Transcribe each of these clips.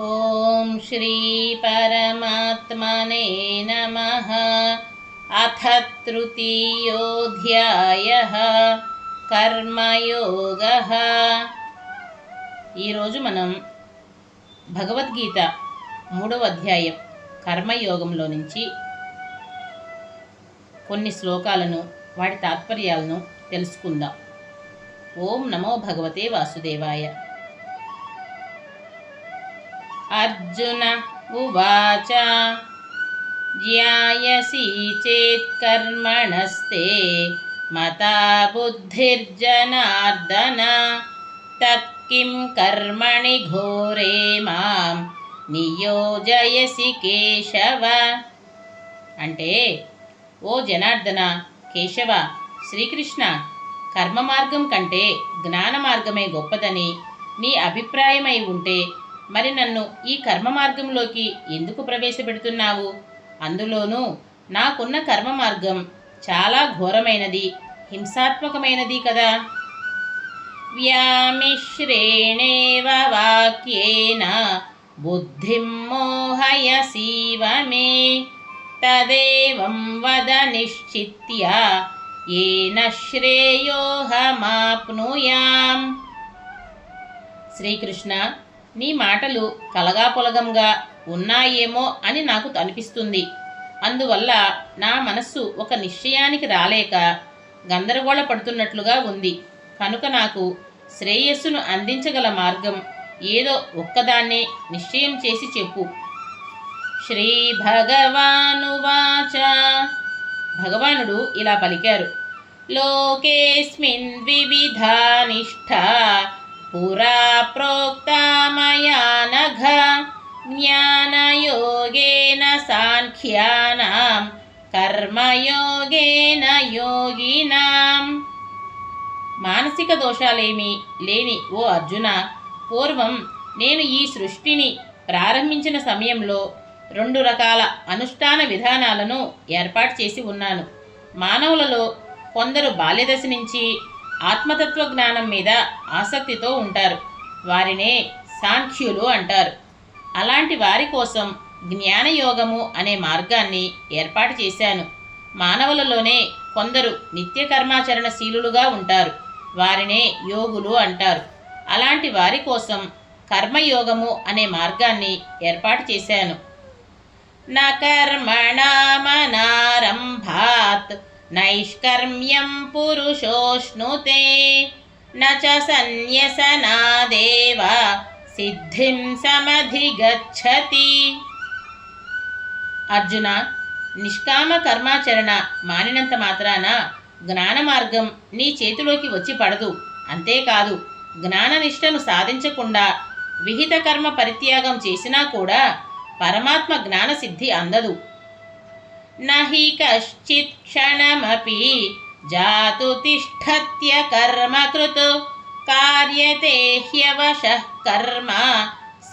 ॐ श्रीपरमात्मने नमः अथ तृतीयोऽध्यायः కర్మయోగः ఈరోజు మనం భగవద్గీత మూడవ అధ్యాయం కర్మయోగంలో నుంచి కొన్ని శ్లోకాలను వాటి తాత్పర్యాలను తెలుసుకుందాం ఓం నమో భగవతే వాసుదేవాయ అర్జున ఉవాచ. జ్యాయసి చేత్కర్మణస్తే మతా బుద్ధిర్జనార్దన. తత్కిం కర్మణి ఘోరే మాం నియోజయసి కేశవ. అంటే ఓ జనార్దన కేశవ శ్రీకృష్ణ కర్మ మార్గం కంటే జ్ఞాన మార్గమే గొప్పదని నీ అభిప్రాయమై ఉంటే మరి నన్ను ఈ కర్మ మార్గంలోకి ఎందుకు ప్రవేశపెడుతున్నావు? అందులోనూ నాకున్న కర్మ మార్గం చాలా ఘోరమైనది హింసాత్మకమైనది కదా. వ్యామిశ్రేణేవ వాక్యేన బుద్ధిం మోహయసీవ మే తదేవం వద నిశ్చిత్య ఏన శ్రేయోహమాప్నుయాం. శ్రీకృష్ణ నీ మాటలు కలగాపులగంగా ఉన్నాయేమో అని నాకు అనిపిస్తుంది. అందువల్ల నా మనస్సు ఒక నిశ్చయానికి రాలేక గందరగోళ పడుతున్నట్లుగా ఉంది. కనుక నాకు శ్రేయస్సును అందించగల మార్గం ఏదో ఒక్కదాన్నే నిశ్చయం చేసి చెప్పు. శ్రీ భగవానువాచ భగవానుడు ఇలా పలికారు. లోకేస్మిన్ వివిధా నిష్ఠ. పురా ప్రోక్తా జ్ఞానయోగేన సాంఖ్యానాం కర్మయోగేన యోగినాం మానసిక దోషాలేమీ లేని ఓ అర్జున పూర్వం నేను ఈ సృష్టిని ప్రారంభించిన సమయంలో రెండు రకాల అనుష్ఠాన విధానాలను ఏర్పాటు చేసి ఉన్నాను. మానవులలో కొందరు బాల్యదశ నుంచి ఆత్మతత్వ జ్ఞానం మీద ఆసక్తితో ఉంటారు. వారినే సాంఖ్యులు అంటారు. అలాంటి వారి కోసం జ్ఞానయోగము అనే మార్గాన్ని ఏర్పాటు చేశాను. మానవులలోనే కొందరు నిత్య కర్మాచరణ శీలులుగా ఉంటారు. వారినే యోగులు అంటారు. అలాంటి వారి కోసం కర్మయోగము అనే మార్గాన్ని ఏర్పాటు చేశాను. న కర్మణామనారంభాత్ నైష్కర్మ్యం పురుషోష్ణుతే న చ సన్యసనాదేవ సిద్ధిం సమధిగచ్చతి. అర్జున నిష్కామ కర్మాచరణ మానినంత మాత్రాన జ్ఞాన మార్గం నీ చేతిలోకి వచ్చి పడదు. అంతేకాదు జ్ఞాననిష్టను సాధించకుండా విహిత కర్మ పరిత్యాగం చేసినా కూడా పరమాత్మ జ్ఞాన సిద్ధి అందదు. నహి కశ్చిత్ క్షణమపి జాతు తిష్టత్య కర్మకృత్ కార్యతే హ్యవశ కర్మ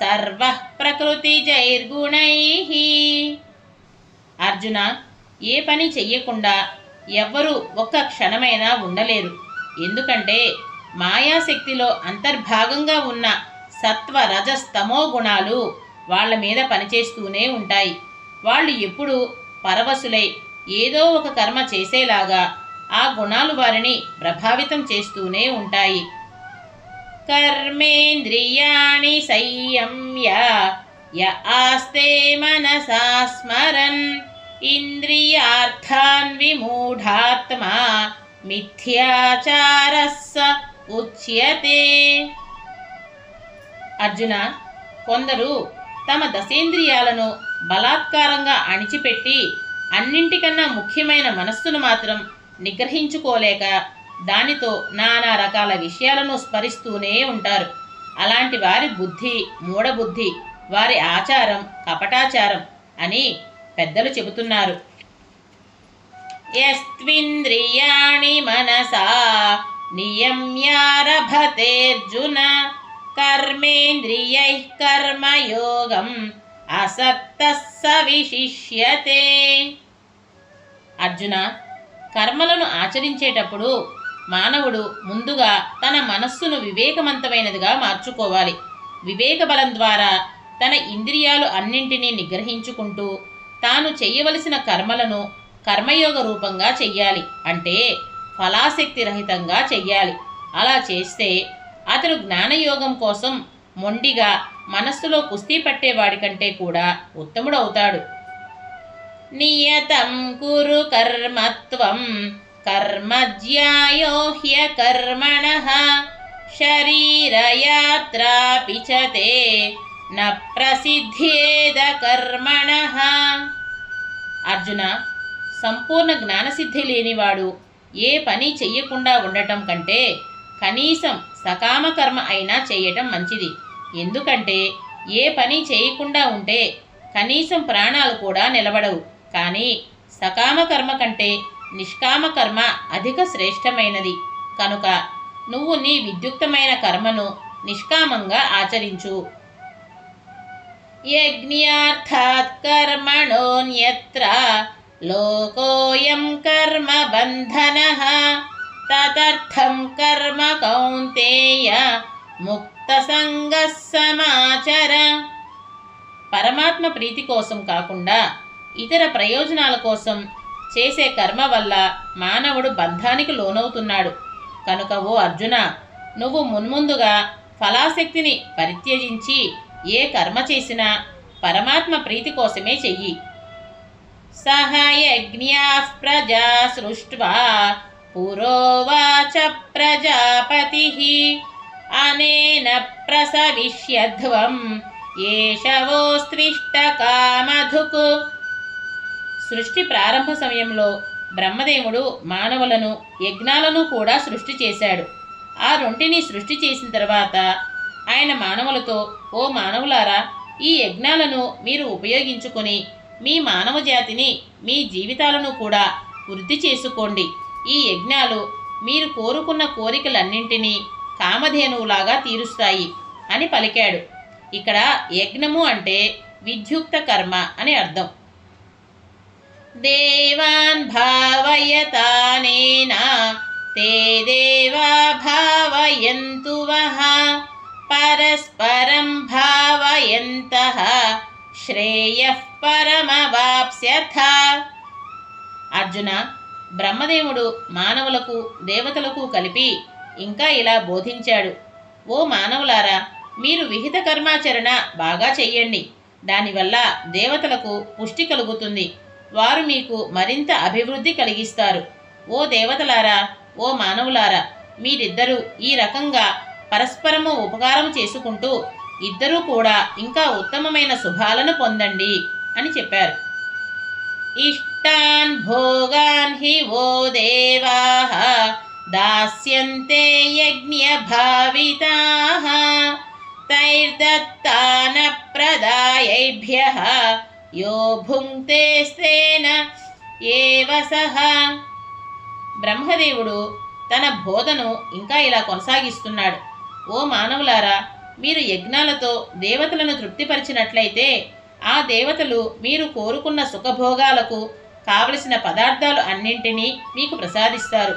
సర్వ ప్రకృతి జైర్గుణై అర్జున ఏ పని చెయ్యకుండా ఎవ్వరూ ఒక్క క్షణమైనా ఉండలేరు. ఎందుకంటే మాయాశక్తిలో అంతర్భాగంగా ఉన్న సత్వ రజస్తమో గుణాలు వాళ్ళ మీద పనిచేస్తూనే ఉంటాయి. వాళ్ళు ఎప్పుడు పరవశులై ఏదో ఒక కర్మ చేసేలాగా ఆ గుణాలు వారిని ప్రభావితం చేస్తూనే ఉంటాయి. కర్మేంద్రియాణి సంయమ్య య ఆస్తే మనసా స్మరన్ ఇంద్రియార్థాన్ విమూఢాత్మా మిథ్యాచారస్స ఉచ్యతే అర్జున కొందరు తమ దశేంద్రియాలను బలాత్కారంగా అణిచిపెట్టి అన్నింటికన్నా ముఖ్యమైన మనస్సును మాత్రం నిగ్రహించుకోలేక దానితో నానా రకాల విషయాలను స్మరిస్తూనే ఉంటారు. అలాంటి వారి బుద్ధి మూఢబుద్ధి వారి ఆచారం కపటాచారం అని పెద్దలు చెబుతున్నారు. యస్త్వింద్రియాణి మనసా నియమ్యారభతేర్జున కర్మేంద్రియై కర్మయోగం అసక్త సవిశిష్యతే అర్జున కర్మలను ఆచరించేటప్పుడు మానవుడు ముందుగా తన మనస్సును వివేకవంతమైనదిగా మార్చుకోవాలి. వివేక బలం ద్వారా తన ఇంద్రియాలు అన్నింటినీ నిగ్రహించుకుంటూ తాను చేయవలసిన కర్మలను కర్మయోగ రూపంగా చెయ్యాలి. అంటే ఫలాశక్తి రహితంగా చెయ్యాలి. అలా చేస్తే అతడు జ్ఞానయోగం కోసం మొండిగా మనస్సులో కుస్తీ పట్టేవాడి కంటే కూడా ఉత్తముడవుతాడు. నియతం కురు కర్మత్వం కర్మజ్యాయో హ్యకర్మణ శరీరయాత్రాపి చ తే ప్రసిద్ధేద కర్మణ అర్జున సంపూర్ణ జ్ఞానసిద్ధి లేనివాడు ఏ పని చెయ్యకుండా ఉండటం కంటే కనీసం సకామ కర్మ అయినా చేయటం మంచిది. ఎందుకంటే ఏ పని చేయకుండా ఉంటే కనీసం ప్రాణాలు కూడా నిలబడవు. కానీ సకామ కర్మ కంటే నిష్కామ కర్మ అధిక శ్రేష్టమైనది. కనుక నువ్వు నీ విద్యుక్తమైన కర్మను నిష్కామంగా ఆచరించు. యజ్ఞార్థాత్ కర్మణోన్యత్ర లోకోయం కర్మ బంధన. తదర్థం కర్మ కౌంతేయ ముక్త సంగ సమాచర. పరమాత్మ ప్రీతి కోసం కాకుండా ఇతర ప్రయోజనాల కోసం చేసే కర్మ వల్ల మానవుడు బంధానికి లోనవుతున్నాడు. కనుక ఓ అర్జున నువ్వు మున్ముందుగా ఫలాశక్తిని పరిత్యజించి ఏ కర్మ చేసినా పరమాత్మ ప్రీతి కోసమే చెయ్యి. సహయజ్ఞా ప్రజా సృష్ట్వా పురోవాచ ప్రజాపతి అనేన ప్రసవిష్యధ్వం. ఏషవోస్త్రిష్ట కామధుకు సృష్టి ప్రారంభ సమయంలో బ్రహ్మదేవుడు మానవులను యజ్ఞాలను కూడా సృష్టి చేశాడు. ఆ రెంటిని సృష్టి చేసిన తర్వాత ఆయన మానవులతో ఓ మానవులారా ఈ యజ్ఞాలను మీరు ఉపయోగించుకొని మీ మానవ జాతిని మీ జీవితాలను కూడా వృద్ధి చేసుకోండి. ఈ యజ్ఞాలు మీరు కోరుకున్న కోరికలన్నింటినీ కామధేనువులాగా తీరుస్తాయి అని పలికాడు. ఇక్కడ యజ్ఞము అంటే విద్యుక్త కర్మ అని అర్థం. దేవాన్ భావయతానేన తే దేవా భావయంతు వః పరస్పరం భావయంతః శ్రేయః పరమవాప్స్యథ అర్జున బ్రహ్మదేవుడు మానవులకు దేవతలకు కలిపి ఇంకా ఇలా బోధించాడు. ఓ మానవులారా మీరు విహిత కర్మాచరణ బాగా చెయ్యండి. దానివల్ల దేవతలకు పుష్టి కలుగుతుంది. వారు మీకు మరింత అభివృద్ధి కలిగిస్తారు. ఓ దేవతలారా ఓ మానవులారా మీరిద్దరూ ఈ రకంగా పరస్పరము ఉపకారం చేసుకుంటూ ఇద్దరూ కూడా ఇంకా ఉత్తమమైన శుభాలను పొందండి అని చెప్పారు. ఇష్టాన్ భోగాన్ హి ఓ దేవా దాస్యంతే యజ్ఞ భావితా తైర్దత్తాన ప్రదాయభ్య యో భుంక్తే ఏవ సహ. బ్రహ్మదేవుడు తన బోధను ఇంకా ఇలా కొనసాగిస్తున్నాడు. ఓ మానవులారా మీరు యజ్ఞాలతో దేవతలను తృప్తిపరిచినట్లయితే ఆ దేవతలు మీరు కోరుకున్న సుఖభోగాలకు కావలసిన పదార్థాలు అన్నింటినీ మీకు ప్రసాదిస్తారు.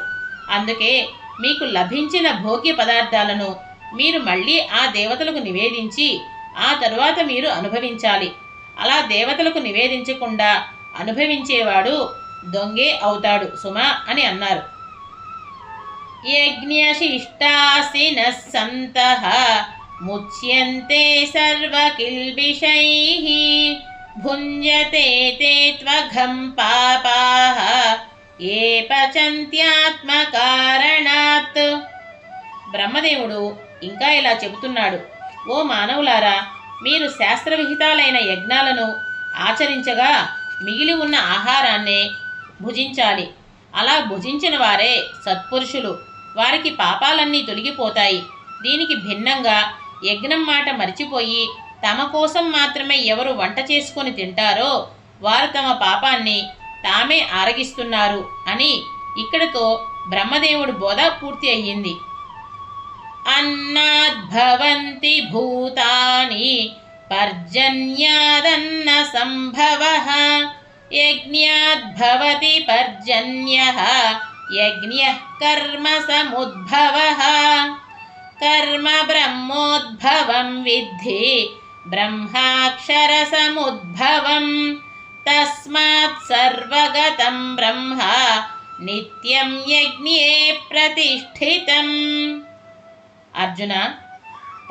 అందుకే మీకు లభించిన భోగ్య పదార్థాలను మీరు మళ్ళీ ఆ దేవతలకు నివేదించి ఆ తరువాత మీరు అనుభవించాలి. అలా దేవతలకు నివేదించకుండా అనుభవించేవాడు దొంగే అవుతాడు సుమా అని అన్నారు. యజ్ఞశిష్టాసిన సంత ముచ్యంతే సర్వకిల్బిషై భుంజతే తే త్వఘం పాపా ఏ పచంత్యాత్మకారణాత్. బ్రహ్మదేవుడు ఇంకా ఇలా చెబుతున్నాడు ఓ మానవులారా మీరు శాస్త్రవిహితాలైన యజ్ఞాలను ఆచరించగా మిగిలి ఉన్న ఆహారాన్నే భుజించాలి. అలా భుజించిన వారే సత్పురుషులు. వారికి పాపాలన్నీ తొలగిపోతాయి. దీనికి భిన్నంగా యజ్ఞం మాట మరిచిపోయి తమ కోసం మాత్రమే ఎవరు వంట చేసుకొని తింటారో వారు తమ పాపాన్ని తామే ఆరగిస్తున్నారు అని ఇక్కడతో బ్రహ్మదేవుడి బోధ పూర్తి అయ్యింది. अन्नाद्भवन्ति भूतानि पर्जन्यादन्नसम्भवः यज्ञाद्भवति पर्जन्यः यज्ञः कर्म समुद्भवः। कर्म ब्रह्मोद्भवं विद्धि ब्रह्माक्षरसमुद्भवं तस्मात् सर्वगतं ब्रह्म नित्यं यज्ञे प्रतिष्ठितम्। అర్జున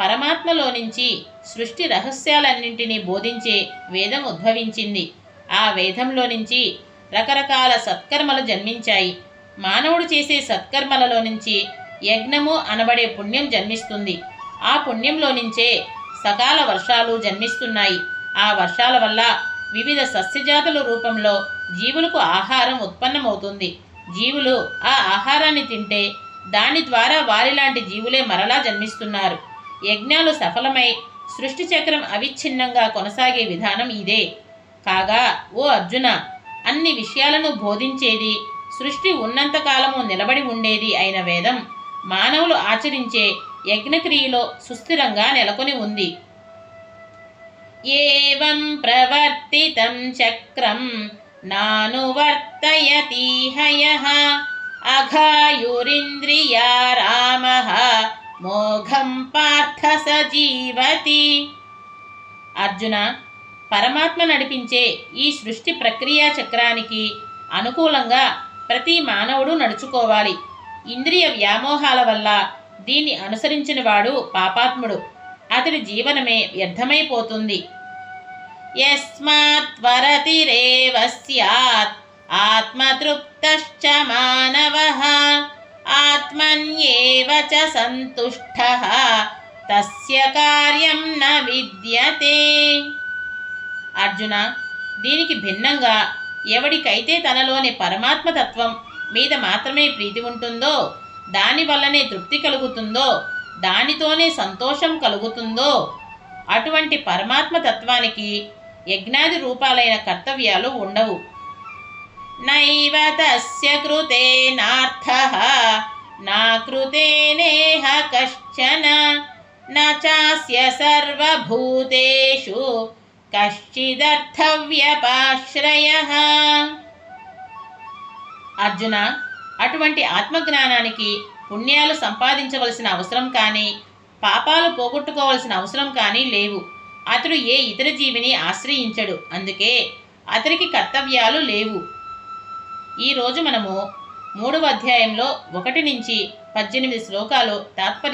పరమాత్మలో నుంచి సృష్టి రహస్యాలన్నింటినీ బోధించే వేదం ఉద్భవించింది. ఆ వేదంలో నుంచి రకరకాల సత్కర్మలు జన్మించాయి. మానవుడు చేసే సత్కర్మలలో నుంచి యజ్ఞము అనబడే పుణ్యం జన్మిస్తుంది. ఆ పుణ్యంలో నుంచే సకాల వర్షాలు జన్మిస్తున్నాయి. ఆ వర్షాల వల్ల వివిధ సస్యజాతుల రూపంలో జీవులకు ఆహారం ఉత్పన్నమవుతుంది. జీవులు ఆ ఆహారాన్ని తింటే దాని ద్వారా వారిలాంటి జీవులే మరలా జన్మిస్తున్నారు. యజ్ఞాలు సఫలమై సృష్టి చక్రం అవిచ్ఛిన్నంగా కొనసాగే విధానం ఇదే. కాగా ఓ అర్జున అన్ని విషయాలను బోధించేది సృష్టి ఉన్నంతకాలము నిలబడి ఉండేది అయిన వేదం మానవులు ఆచరించే యజ్ఞక్రియలో సుస్థిరంగా నెలకొని ఉంది. ఏవం ప్రవర్తితం చక్రం నానువర్తయతీహయ అఘాయురింద్రియా రామ మోఘం పార్థ సజీవతి అర్జున పరమాత్మ నడిపించే ఈ సృష్టి ప్రక్రియా చక్రానికి అనుకూలంగా ప్రతి మానవుడు నడుచుకోవాలి. ఇంద్రియ వ్యామోహాల వల్ల దీన్ని అనుసరించిన వాడు పాపాత్ముడు. అతడి జీవనమే వ్యర్థమైపోతుంది. యస్మాత్ వరతిరేవ స్యాత్. ఆత్మతృప్తశ్చ మానవః ఆత్మన్యేవ చ సంతుష్టః తస్య కార్యం న విద్యతే అర్జున దీనికి భిన్నంగా ఎవడికైతే తనలోని పరమాత్మ తత్వం మీద మాత్రమే ప్రీతి ఉంటుందో దానివల్లనే తృప్తి కలుగుతుందో దానితోనే సంతోషం కలుగుతుందో అటువంటి పరమాత్మ తత్వానికి యజ్ఞాది రూపాలైన కర్తవ్యాలు ఉండవు. నైవ తస్య కృతేనార్థ నా కృతేనేహ కశ్చన న చాస్య సర్వభూతేషు కశ్చిదర్థవ్యపాశ్రయ. అర్జున అటువంటి ఆత్మజ్ఞానానికి పుణ్యాలు సంపాదించవలసిన అవసరం కానీ పాపాలు పోగొట్టుకోవలసిన అవసరం కానీ లేవు. అతడు ఏ ఇతర జీవిని ఆశ్రయించడు. అందుకే అతనికి కర్తవ్యాలు లేవు. ఈరోజు మనము మూడవ అధ్యాయంలో ఒకటి నుంచి పద్దెనిమిది శ్లోకాలు తాత్పర్య